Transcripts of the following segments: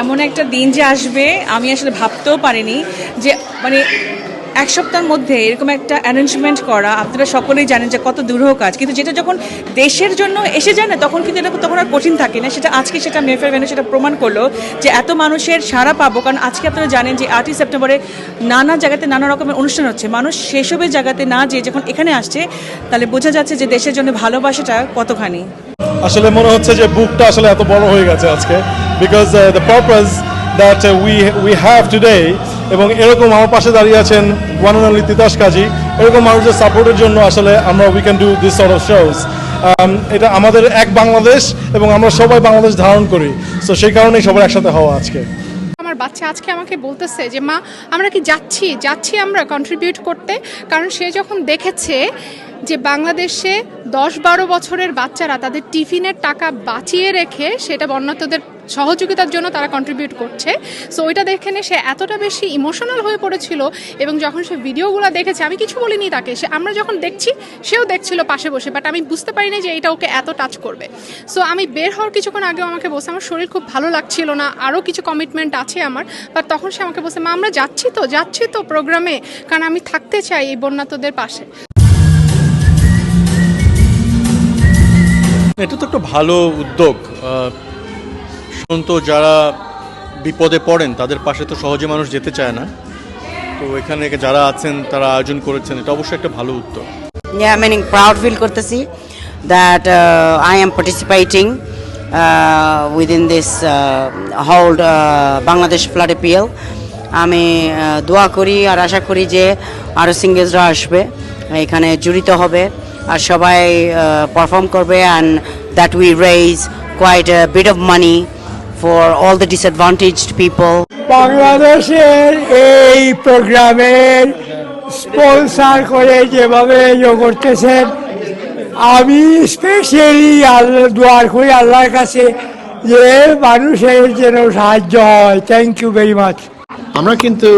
এমন একটা দিন যে আসবে আমি আসলে ভাবতেও পারিনি যে মানে এক সপ্তাহের মধ্যে এরকম একটা অ্যারেঞ্জমেন্ট করা, আপনারা সকলেই জানেন যে কত দুরূহ কাজ, কিন্তু যেটা যখন দেশের জন্য এসে যায় না, তখন কিন্তু এটা তখন আর কঠিন থাকে না। সেটা আজকে সেটা মেফের ভেনু সেটা প্রমাণ করল যে এত মানুষের সারা পাবো, কারণ আজকে আপনারা জানেন যে আটই সেপ্টেম্বরে নানা জায়গাতে নানা রকমের অনুষ্ঠান হচ্ছে। মানুষ সেসবের জায়গাতে না যে যখন এখানে আসছে, তাহলে বোঝা যাচ্ছে যে দেশের জন্য ভালোবাসাটা কতখানি। আসলে মনে হচ্ছে যে বুকটা আসলে এত বড় হয়ে গেছে আজকে because the purpose that we we have today এবং এরকম আমার পাশে দাঁড়িয়ে আছেন one and only Titas Kazi. এরকম মানুষের সাপোর্টের জন্য আসলে আমরা we can do this sort of shows এটা আমাদের এক বাংলাদেশ এবং আমরা সবাই বাংলাদেশ ধারণ করি। সো সেই কারণেই সবার একসাথে হওয়া আজকে। আমার বাচ্চা আজকে আমাকে বলতেছে যে, মা, আমরা কি যাচ্ছি? যাচ্ছি আমরা কন্ট্রিবিউট করতে? কারণ সে যখন দেখেছে যে বাংলাদেশে দশ বারো বছরের বাচ্চারা তাদের টিফিনের টাকা বাঁচিয়ে রেখে সেটা বন্যাতদের সহযোগিতার জন্য তারা কন্ট্রিবিউট করছে। সো ওইটা দেখে সে এতটা বেশি ইমোশনাল হয়ে পড়েছিল এবং যখন সে ভিডিওগুলো দেখেছে, আমি কিছু বলিনি তাকে, সে আমরা যখন দেখছি, সেও দেখছিল পাশে বসে বাট আমি বুঝতে পারিনি যে এটা ওকে এত টাচ করবে। সো আমি বের হওয়ার কিছুক্ষণ আগেও আমাকে বসে আমার শরীর খুব ভালো লাগছিল না আরও কিছু কমিটমেন্ট আছে আমার। বাট তখন সে আমাকে বসে মা, আমরা যাচ্ছি তো যাচ্ছি তো প্রোগ্রামে কারণ আমি থাকতে চাই এই বন্যাতদের পাশে। এটা তো একটা ভালো উদ্যোগ। তো যারা বিপদে পড়েন তাদের পাশে তো সহজে মানুষ যেতে চায় না তো এখানে যারা আছেন তারা আয়োজন করেছেন এটা অবশ্যই একটা ভালো উদ্যোগ Yeah, meaning proud feel করতেছি that uh, I am uh, uh, whole uh, Bangladesh flood appeal. আমি uh, দোয়া করি আর আশা করি যে আরও সিঙ্গেলসরা আসবে এখানে জড়িত হবে আর সবাই পারফর্ম করবে and that we raise quite bit of money for all the disadvantaged people বাংলাদেশের এই প্রোগ্রামের স্পন্সার করে যেভাবে ইয়ে করতেছেন আমি স্পেশালি আল্লাহ দোয়ার করি আল্লাহর কাছে যে মানুষের যেন সাহায্য হয়। থ্যাংক ইউ ভেরি মাচ আমরা কিন্তু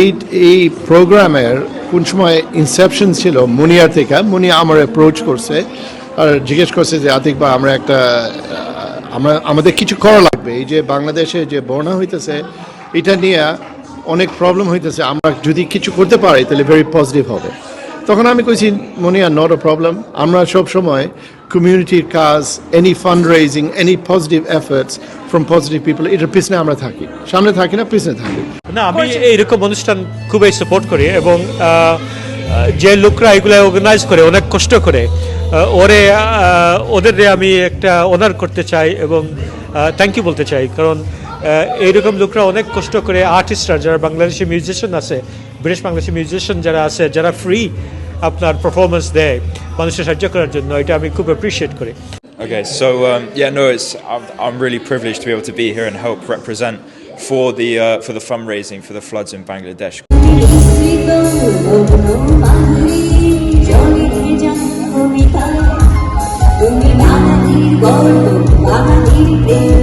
এই এই প্রোগ্রামের কোন সময় ইনসেপশন ছিল মুনিয়া থেকে মুনিয়া আমার অ্যাপ্রোচ করছে আর জিজ্ঞেস করছে যে আতিক বা আমরা একটা আমরা আমাদের কিছু করা লাগবে এই যে বাংলাদেশে যে বন্যা হইতেছে, এটা নিয়ে অনেক প্রবলেম হইতেছে। আমরা যদি কিছু করতে পারি তাহলে ভেরি পজিটিভ হবে। তখন আমি কইছি, মনিয়া নট আ প্রবলেম আমরা সব সময় কমিউনিটির কাজ any fund raising any positive efforts from positive people এটার পিছনে আমরা থাকি। সামনে থাকি না, পিছনে থাকি। না, আমি এইরকম অনুষ্ঠান খুবই সাপোর্ট করি এবং যে লোকরা এগুলো অর্গানাইজ করে, অনেক কষ্ট করে ওরে ওদের আমি একটা অনার করতে চাই এবং থ্যাংক ইউ বলতে চাই। কারণ এইরকম লোকরা অনেক কষ্ট করে আর্টিস্টরা যারা বাংলাদেশি মিউজিশিয়ান আছে ব্রিটিশ বাংলাদেশি মিউজিশিয়ান যারা আছে যারা ফ্রি আপনার পারফরমেন্স দেয় মানুষের সাহায্য করার জন্য এটা আমি খুব অ্যাপ্রিসিয়েট করি। Okay, so um, yeah, no, it's I'm, I'm really privileged to be able to be here and help represent for the uh, for the fundraising for the floods in. Bangladesh. কবিতায় তুমি বাঙালির গল্প বাঙালির প্রেম